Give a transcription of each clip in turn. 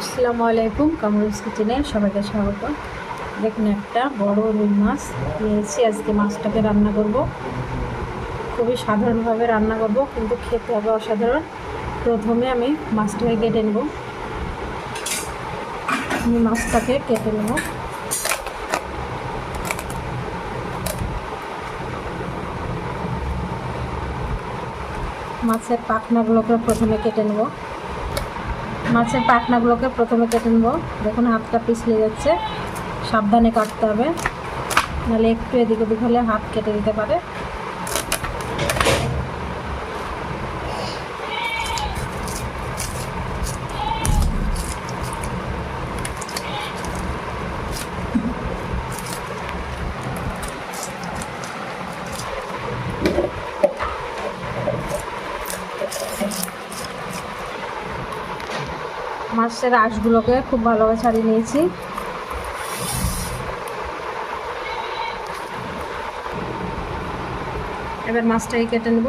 আসসালামু আলাইকুম কামরুস কিচেনে সবাইকে স্বাগত। দেখুন একটা বড় রুই মাছ নিয়েছি। আজকে মাছটাকে রান্না করব। খুবই সাধারণভাবে রান্না করব, কিন্তু খেতে হবে অসাধারণ। প্রথমে আমি মাছটাকে কেটে নেব। আমি মাছটাকে কেটে নেব। মাছের পাখনাগুলোকে প্রথমে কেটে নেব। মাছের পাখনাগুলোকে প্রথমে কেটে নেব। দেখুন, হাতটা পিছলে যাচ্ছে। সাবধানে কাটতে হবে। নাহলে একটু এদিক ওদিক হলে হাত কেটে দিতে পারে। মাছের আঁশগুলোকে খুব ভালোভাবে ছাড়িয়ে নিয়েছি। এবার মাছটাকে কেটে নেব।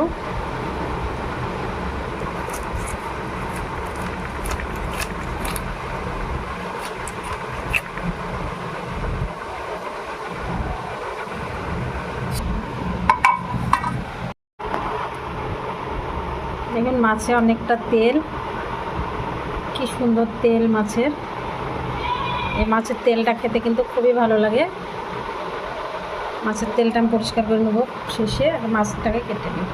দেখুন মাছে অনেকটা তেল। কি সুন্দর তেল মাছের। এই মাছের তেলটা খেতে কিন্তু খুবই ভালো লাগে। মাছের তেলটা আমি পরিষ্কার করে নেব শেষে, আর মাছটাকে কেটে নিই।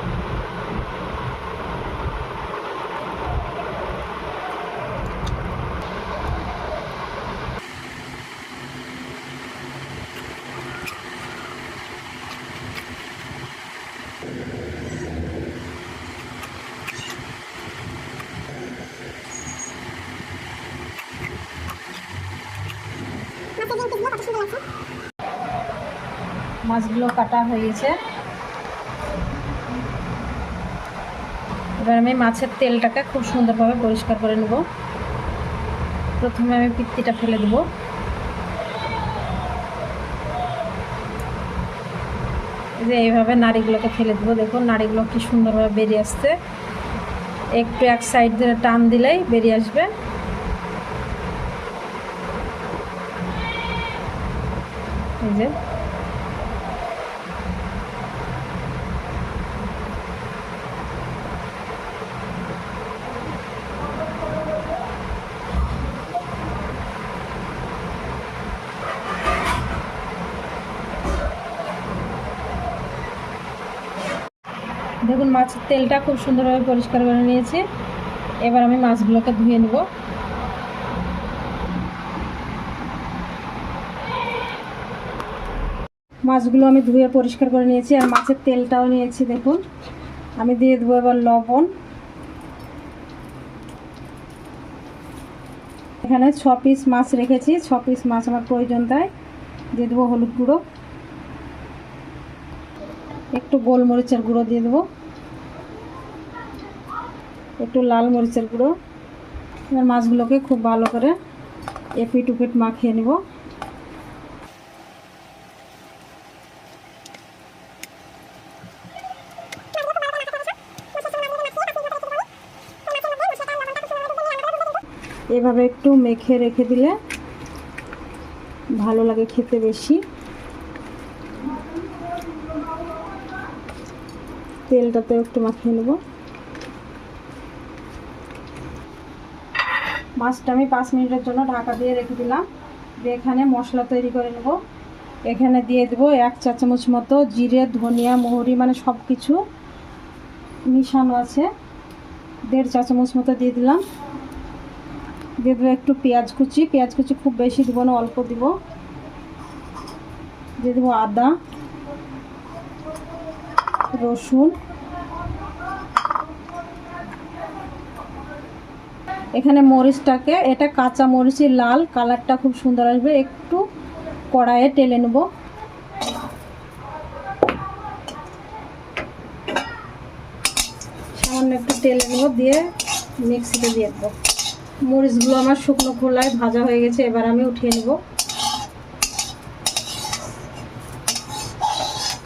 মাছগুলো কাটা হয়ে গেছে এবার আমি মাছের তেলটাকে খুব সুন্দরভাবে পরিষ্কার করে নেব। প্রথমে আমি পিত্তিটা ফেলে দেব। যে এইভাবে নাড়িগুলোকে ফেলে দেবো। দেখুন, নাড়িগুলো কি সুন্দরভাবে বেরিয়ে আসছে। একটু এক সাইড ধরে টান দিলেই বেরিয়ে আসবে। এই যে মাছের তেলটা খুব সুন্দরভাবে পরিষ্কার করে নিয়েছি। এবার আমি মাছগুলোকে ধুয়ে নেব। মাছগুলো আমি ধুয়ে পরিষ্কার করে নিয়েছি আর মাছের তেলটাও নিয়েছি, দেখুন। আমি দিয়ে দেবো এবার লবণ। এখানে ছ পিস মাছ রেখেছি, ছ পিস মাছ আমার প্রয়োজন তাই। দিয়ে দেবো হলুদ গুঁড়ো। একটু গোলমরিচের গুঁড়ো দিয়ে দেবো। একটু লাল মরিচের গুঁড়ো। এবার মাছগুলোকে খুব ভালো করে এপিট উপিট মাখিয়ে নেব। এভাবে একটু মেখে রেখে দিলে ভালো লাগে খেতে বেশি। তেলটাতে একটু মাখিয়ে নেব। মাছটা আমি পাঁচ মিনিটের জন্য ঢাকা দিয়ে রেখে দিলাম। দিয়ে এখানে মশলা তৈরি করে নেব। এখানে দিয়ে দেবো এক চা চামচ মতো জিরে, ধনিয়া মৌরি মানে সব কিছু মিশানো আছে। দেড় চা চামচ মতো দিয়ে দিলাম। দিয়ে দেবো একটু পেঁয়াজ কুচি। পেঁয়াজ কুচি খুব বেশি দিব না, অল্প দিব। দিয়ে দেবো আদা, রসুন। এখানে মরিচটাকে, এটা কাঁচা মরিচের লাল, কালারটা খুব সুন্দর আসবে। একটু কড়াইয়ে টেলে নেব। সামান্য একটু তেলে নেব, দিয়ে মিক্সিতে দিয়ে দেবো। মরিচগুলো আমার শুকনো খোলায় ভাজা হয়ে গেছে, এবার আমি উঠিয়ে নেব।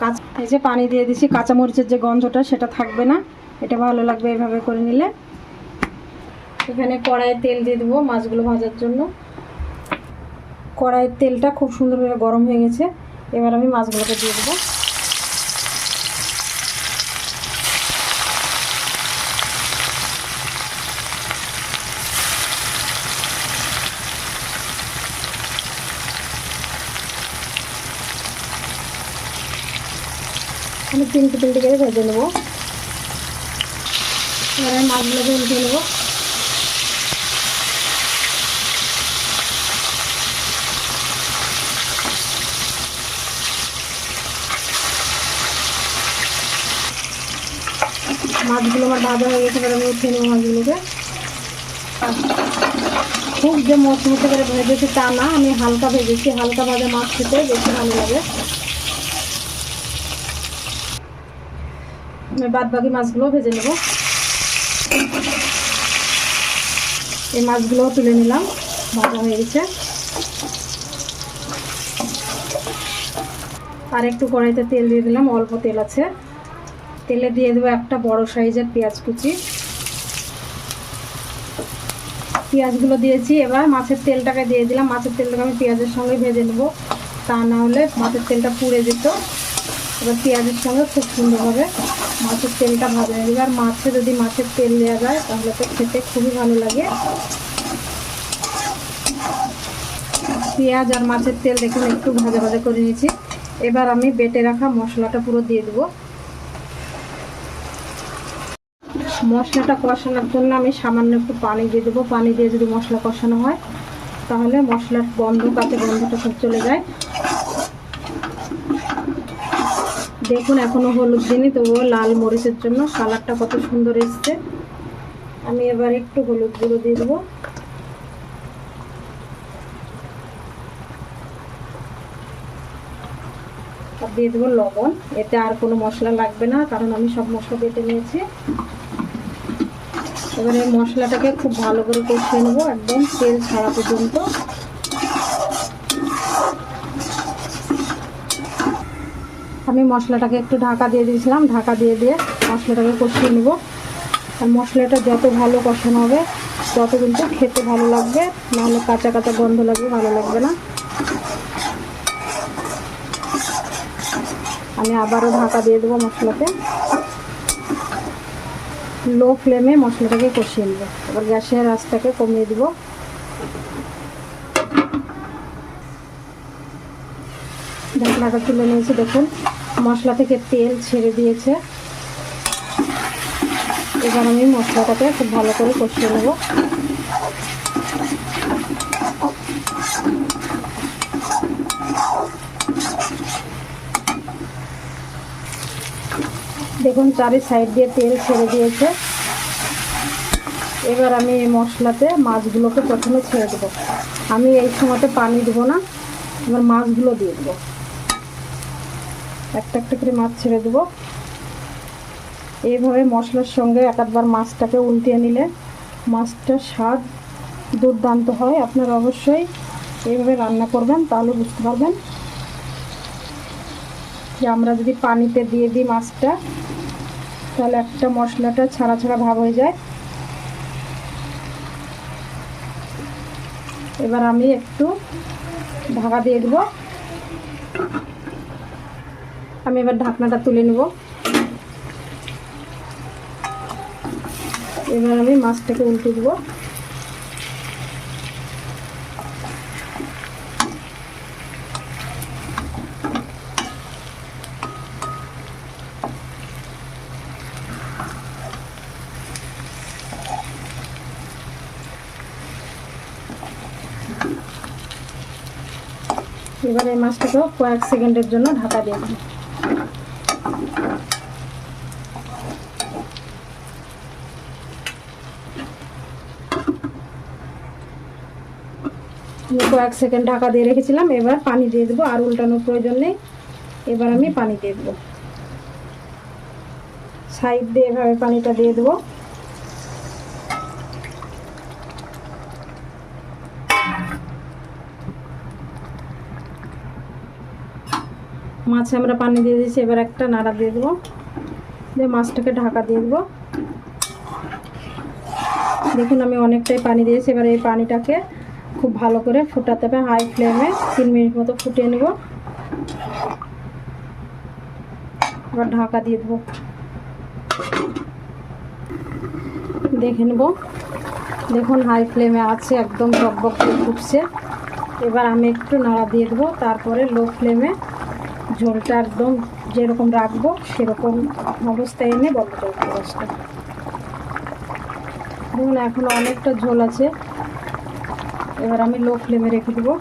কাঁচা এই যে পানি দিয়ে দিছি, কাঁচামরিচের যে গন্ধটা, সেটা থাকবে না। এটা ভালো লাগবে এভাবে করে নিলে। এখানে কড়াইয়ে তেল দিয়ে দেবো মাছগুলো ভাজার জন্য। কড়াইয়ের তেলটা খুব সুন্দরভাবে গরম হয়ে গেছে। এবার আমি মাছগুলোকে দিয়ে দেবো। আমি তিনটে তিনটে করে ভেজে নেব। এবার আমি মাছগুলোকে উল্টে নেব। মাছগুলো আমার ভাজা হয়ে গেছে আমি উঠিয়ে নেব মাছগুলোকে। খুব যে মচমচে করে ভেজেছি তা না, আমি হালকা ভেজেছি, হালকা ভাজা মাছ খেতে বেশি ভালো লাগে। বাদ বাকি মাছগুলো ভেজে নেব। এই মাছগুলোও তুলে নিলাম, ভাজা হয়ে গেছে। আর একটু কড়াইতে তেল দিয়ে দিলাম, অল্প তেল আছে। তেলে দিয়ে দেবো একটা বড় সাইজের পেঁয়াজ কুচি। পেঁয়াজগুলো দিয়েছি, এবার মাছের তেলটাকে দিয়ে দিলাম। মাছের তেলটাকে আমি পেঁয়াজের সঙ্গে ভেজে নেব। তা না হলে মাছের তেলটা পুড়ে যেত। এবার পেঁয়াজের সঙ্গে খুব সুন্দরভাবে মাছের তেলটা ভাজা হয়ে যাবে আর মাছে যদি মাছের তেল দেওয়া যায়, তাহলে তো খেতে খুবই ভালো লাগে। পেঁয়াজ আর মাছের তেল দেখুন, একটু ভাজা ভাজা করে নিয়েছি। এবার আমি বেটে রাখা মশলাটা পুরো দিয়ে দেবো। মশলাটা কষানোর জন্য আমি সামান্য একটু পানি দিয়ে দেবো। পানি দিয়ে যদি মশলা কষানো হয়, তাহলে মশলার গন্ধ, কাঁচা গন্ধটা সব চলে যায়। দেখুন, এখনও হলুদ দিনই তবুও লাল মরিচের জন্য কালারটা কত সুন্দর এসছে। আমি এবার একটু হলুদ গুঁড়ো দিয়ে দেবো। দিয়ে দেবো লবণ। এতে আর কোনো মশলা লাগবে না, কারণ আমি সব মশলা বেটে নিয়েছি। এবার এই মশলাটাকে খুব ভালো করে কষিয়ে নেব একদম তেল ছাড়া পর্যন্ত। আমি মশলাটাকে একটু ঢাকা দিয়ে দিয়েছিলাম, ঢাকা দিয়ে দিয়ে মশলাটাকে কষিয়ে নেব। আর মশলাটা যত ভালো কষানো হবে, তত কিন্তু খেতে ভালো লাগবে, নাহলে কাঁচা কাঁচা গন্ধ লাগবে, ভালো লাগবে না। আমি আবারও ঢাকা দিয়ে দেবো মশলাতে। লো ফ্লেমে মশলাটাকে কষিয়ে নেব। এবার গ্যাসের আঁচটাকে কমিয়ে দেবো। ঢাকনাটা তুলে নিয়েছি। দেখুন, মশলা থেকে তেল ছেড়ে দিয়েছে। এবার আমি মশলাটাকে খুব ভালো করে কষিয়ে নেব। দেখুন, চারি সাইড দিয়ে তেল ছেড়ে দিয়েছে। এবার আমি এই মশলাতে মাছগুলোকে প্রথমে ছেড়ে দেবো। আমি এই সময়তে পানি দেবো না, এবার মাছগুলো দিয়ে দেবো। একটা একটা করে মাছ ছেড়ে দেবো। এইভাবে মশলার সঙ্গে এক আধবার মাছটাকে উল্টিয়ে নিলে মাছটার স্বাদ দুর্দান্ত হয়। আপনারা অবশ্যই এইভাবে রান্না করবেন, তাহলে বুঝতে পারবেন যে আমরা যদি পানিতে দিয়ে দিই মাছটা, তাহলে একটা মশলাটা ছাড়া ছাড়া ভাব হয়ে যায়। এবার আমি একটু ঢাকা দিয়ে দেবো। আমি এবার ঢাকনাটা তুলে নেব। এবার আমি মাছটাকে উল্টে দেবো। এবার এই মাছটাকেও কয়েক সেকেন্ডের জন্য ঢাকা দিয়ে দিই। কয়েক সেকেন্ড ঢাকা দিয়ে রেখেছিলাম, এবার পানি দিয়ে দেবো, আর উল্টানোর প্রয়োজন নেই। এবার আমি পানি দিয়ে দেবো। সাইড দিয়ে এভাবে পানিটা দিয়ে দেবো। মাছে আমরা পানি দিয়ে দিয়েছি, এবার একটা নাড়া দিয়ে দেবো। দিয়ে মাছটাকে ঢাকা দিয়ে দেবো। দেখুন, আমি অনেকটাই পানি দিয়েছি, এবার এই পানিটাকে খুব ভালো করে ফুটাতে হবে, হাই ফ্লেমে তিন মিনিট মতো ফুটিয়ে নেব। এবার ঢাকা দিয়ে দেবো। দেখে নেব। দেখুন, হাই ফ্লেমে আছে, একদম টকবক করে ফুটছে। এবার আমি একটু নাড়া দিয়ে দেবো, তারপরে লো ফ্লেমে ঝোলটা একদম যেরকম রাখব, সেরকম অবস্থায় এনে বন্ধ করে দেবো গ্যাসটা দেখুন, এখন অনেকটা ঝোল আছে। এবার আমি লো ফ্লেমে রেখে দেবো।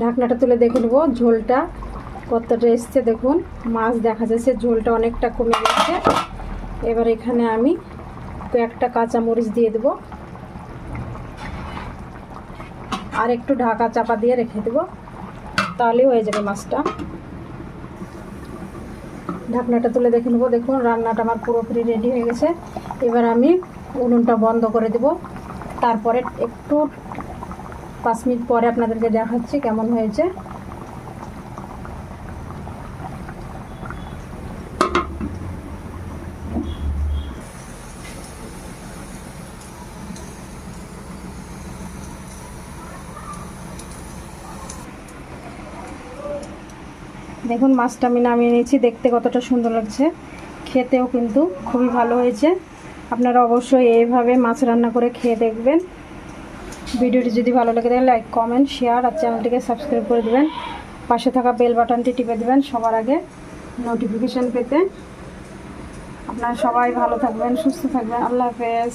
ঢাকনাটা তুলে দেখে নেব ঝোলটা কতটা এসছে। দেখুন, মাছ দেখা যাচ্ছে, ঝোলটা অনেকটা কমে গেছে। এবার এখানে আমি কয়েকটা কাঁচামরিচ দিয়ে দেবো। আর একটু ঢাকা চাপা দিয়ে রেখে দেবো। তাহলেই হয়ে যাবে মাছটা। ঢাকনাটা তুলে দেখে নেব। দেখুন, রান্নাটা আমার পুরোপুরি রেডি হয়ে গেছে। এবার আমি উনুনটা বন্ধ করে দেব। তারপরে একটু পাঁচ মিনিট পরে আপনাদেরকে দেখাচ্ছি কেমন হয়েছে। দেখুন, মাছটা আমি নামিয়ে নিয়েছি। দেখতে কতটা সুন্দর লাগছে। খেতেও কিন্তু খুবই ভালো হয়েছে। আপনারা অবশ্যই এইভাবে মাছ রান্না করে খেয়ে দেখবেন। ভিডিওটি যদি ভালো লাগে তাহলে লাইক, কমেন্ট, শেয়ার আর চ্যানেলটিকে সাবস্ক্রাইব করে দেবেন। পাশে থাকা বেল বাটনটি টিপে দেবেন সবার আগে নোটিফিকেশান পেতে। আপনারা সবাই ভালো থাকবেন, সুস্থ থাকবেন। আল্লাহ হাফেজ।